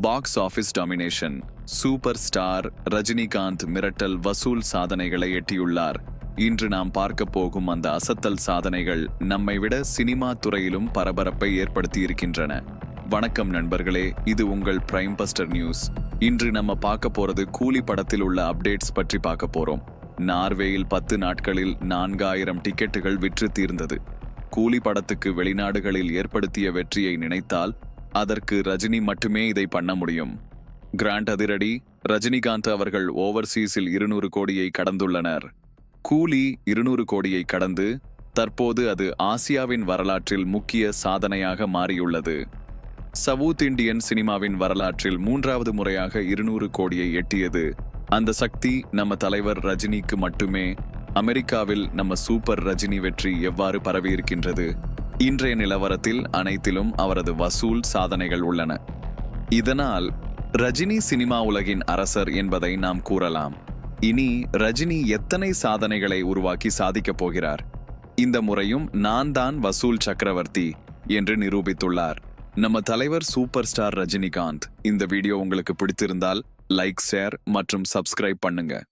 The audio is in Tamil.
Box office domination super star Rajinikanth மிரட்டல் வசூல் சாதனைகளை எட்டியுள்ளார். இன்று நாம் பார்க்க போகும் அந்த அசத்தல் சாதனைகள் நம்மை விட சினிமா துறையிலும் பரபரப்பை ஏற்படுத்தி இருக்கின்றன வணக்கம் நண்பர்களே இது உங்கள் பிரைம் பஸ்டர் நியூஸ் இன்று நம்ம பார்க்க போறது கூலி படத்தில் உள்ள அப்டேட்ஸ் பற்றி பார்க்க போறோம். நார்வேயில் பத்து நாட்களில் நான்காயிரம் டிக்கெட்டுகள் விற்று தீர்ந்தது. கூலி படத்துக்கு வெளிநாடுகளில் ஏற்படுத்திய வெற்றியை நினைத்தால் அதற்கு ரஜினி மட்டுமே இதை பண்ண முடியும். கிராண்ட் அதிரடி ரஜினிகாந்த் அவர்கள் ஓவர்சீஸில் இருநூறு கோடியை கடந்துள்ளனர். கூலி இருநூறு கோடியை கடந்து தற்போது அது ஆசியாவின் வரலாற்றில் முக்கிய சாதனையாக மாறியுள்ளது. சவுத் இண்டியன் சினிமாவின் வரலாற்றில் மூன்றாவது முறையாக இருநூறு கோடியை எட்டியது. அந்த சக்தி நம்ம தலைவர் ரஜினிக்கு மட்டுமே அமெரிக்காவில் நம்ம சூப்பர் ரஜினி வெற்றி எவ்வாறு பரவியிருக்கின்றது? இன்றைய நிலவரத்தில் அனைத்திலும் அவரது வசூல் சாதனைகள் உள்ளன. இதனால் ரஜினி சினிமா உலகின் அரசர் என்பதை நாம் கூறலாம். இனி ரஜினி எத்தனை சாதனைகளை உருவாக்கி சாதிக்கப் போகிறார்? இந்த முறையும் நான் தான் வசூல் சக்கரவர்த்தி என்று நிரூபித்துள்ளார். நம்ம தலைவர் சூப்பர் ஸ்டார் ரஜினிகாந்த். இந்த வீடியோ உங்களுக்கு பிடித்திருந்தால் லைக் ஷேர் மற்றும் சப்ஸ்கிரைப் பண்ணுங்க.